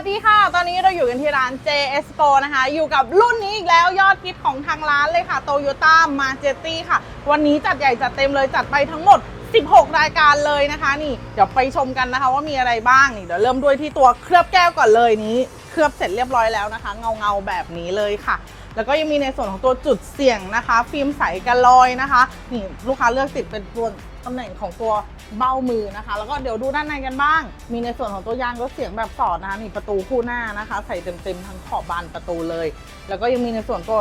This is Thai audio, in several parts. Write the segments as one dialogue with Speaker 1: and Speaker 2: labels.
Speaker 1: สดีค่ะ ตอนนี้เราอยู่กันที่ร้าน JS Pro นะคะ อยู่กับรุ่นนี้อีกแล้วยอดฮิตของทางร้านเลยค่ะ Toyota m a j e t i ค่ะ วันนี้จัดใหญ่จัดเต็มเลยจัดไปทั้งหมด 16 รายการเลยนะคะ นี่ เดี๋ยวไปชมกันนะคะว่ามีอะไรบ้างนี่เดี๋ยวเริ่มด้วยที่ตัวเคลือบแก้วก่อนเลยนี้ เคลือบเสร็จเรียบร้อยแล้วนะคะ เงาเงาๆแบบนี้เลยค่ะ แล้วก็ยังมีในส่วนของตัวจุดเสี่ยงนะคะ ฟิล์มใสกันรอยนะคะนี่ลูกค้าเลือกติดเป็นตัวตำแหน่งของตัวเบ้ามือนะคะ แล้วก็เดี๋ยวดูด้านในกันบ้าง มีในส่วนของตัวยางรถเสียงแบบสอดนะคะนี่ประตูคู่หน้านะคะ ใส่เต็มๆทั้งขอบบานประตูเลย แล้วก็ยังมีในส่วนตัว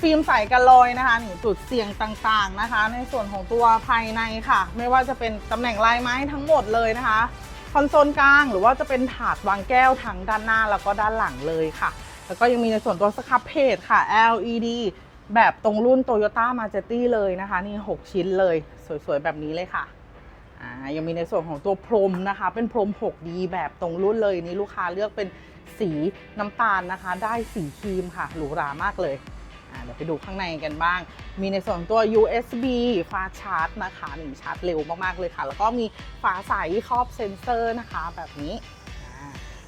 Speaker 1: ฟิล์มใสกันรอยนะคะนี่จุดเสี่ยงต่างๆนะคะ ในส่วนของตัวภายในค่ะ ไม่ว่าจะเป็นตำแหน่งลายไม้ทั้งหมดเลยนะคะ คอนโซลกลาง หรือว่าจะเป็นถาดวางแก้วทั้งด้านหน้าแล้วก็ด้านหลังเลยค่ะ แล้วก็ยังมีในส่วนตัวสครับเพจค่ะ LED แบบตรงรุ่น Toyota m a j e t i เลยนะคะ นี่ 6 ชิ้นเลย สวยๆ แบบนี้เลยค่ะอ่ายังมีในส่วนของตัวพรมนะคะ เป็นพรม 6D แบบตรงรุ่นเลยนี่ลูกค้าเลือกเป็นสีน้ำตาลนะคะ ได้สีครีมค่ะหรูหรามากเลย อ่าเดี๋ยวไปดูข้างในกันบ้าง มีในส่วนของตัว USB ฟ้าชาร์จนะคะหนึ่งชาร์จเร็วมากๆเลยค่ะ แล้วก็มีฝาใสครอบเซ็นเซอร์นะคะแบบนี้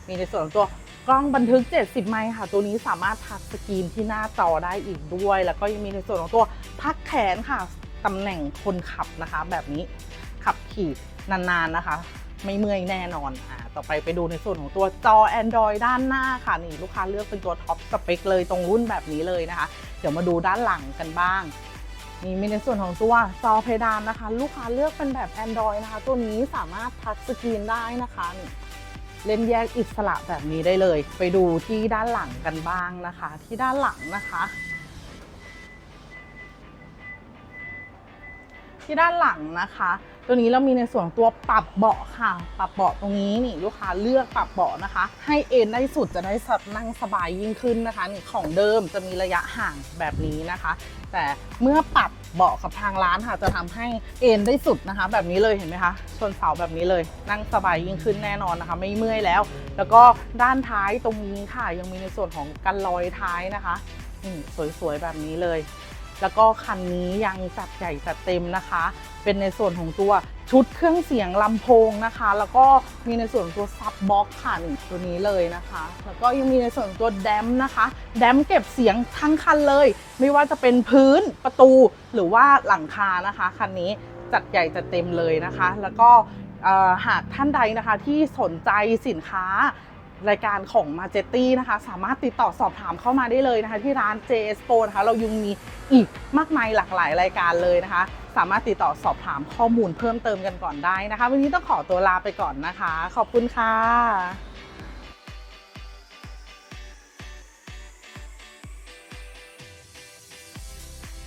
Speaker 1: มีในส่วนของตัวกล้องบันทึก 70 ไมค์ค่ะ ตัวนี้สามารถทัชสกรีนที่หน้าจอได้อีกด้วย แล้วก็ยังมีในส่วนของตัวพักแขนค่ะ ตำแหน่งคนขับนะคะ แบบนี้ขับขี่นานๆนะคะ ไม่เมื่อยแน่นอนอ่าต่อไปไปดูในส่วนของตัวจอ Android ด้านหน้าค่ะนี่ลูกค้าเลือกเป็นตัวท็อปสเปคเลยตรงรุ่นแบบนี้เลยนะคะ เดี๋ยวมาดูด้านหลังกันบ้างนี่มีในส่วนของตัวจอเพดานนะคะ ลูกค้าเลือกเป็นแบบ Android นะคะ ตัวนี้สามารถทัชสกรีนได้นะคะเล่นแยกอิสระแบบนี้ได้เลย ไปดูที่ด้านหลังกันบ้างนะคะ ที่ด้านหลังนะคะ ที่ด้านหลังนะคะ ตัวนี้เรามีในส่วนตัวปรับเบาะค่ะ ปรับเบาะตรงนี้นี่ลูกค้าเลือกปรับเบาะนะคะ ให้เอ็นได้สุดจะได้นั่งสบายยิ่งขึ้นนะคะนี่ของเดิมจะมีระยะห่างแบบนี้นะคะ แต่เมื่อปรับเบาะกับทางร้านค่ะ จะทำให้เอ็นได้สุดนะคะ แบบนี้เลยเห็นไหมคะชนเสาแบบนี้เลย นั่งสบายยิ่งขึ้นแน่นอนนะคะ ไม่เมื่อยแล้ว แล้วก็ด้านท้ายตรงนี้ค่ะ ยังมีในส่วนของกันลอยท้ายนะคะนี่สวยๆแบบนี้เลย แล้วก็คันนี้ยังจัดใหญ่จัดเต็มนะคะ เป็นในส่วนของตัวชุดเครื่องเสียงลำโพงนะคะ แล้วก็มีในส่วนของตัวซับบ็อกค่ะนี่ตัวนี้เลยนะคะ แล้วก็ยังมีในส่วนของตัวแดมนะคะ แดมเก็บเสียงทั้งคันเลย ไม่ว่าจะเป็นพื้นประตูหรือว่าหลังคานะคะคันนี้จัดใหญ่จัดเต็มเลยนะคะ แล้วก็หากท่านใดนะคะที่สนใจสินค้า รายการของมาเจตี้นะคะ สามารถติดต่อสอบถามเข้ามาได้เลยนะคะ ที่ร้าน JS Pro นะคะ เรายังมีอีกมากมายหลากหลายรายการเลยนะคะ สามารถติดต่อสอบถามข้อมูลเพิ่มเติมกันก่อนได้นะคะ วันนี้ต้องขอตัวลาไปก่อนนะคะ ขอบคุณค่ะ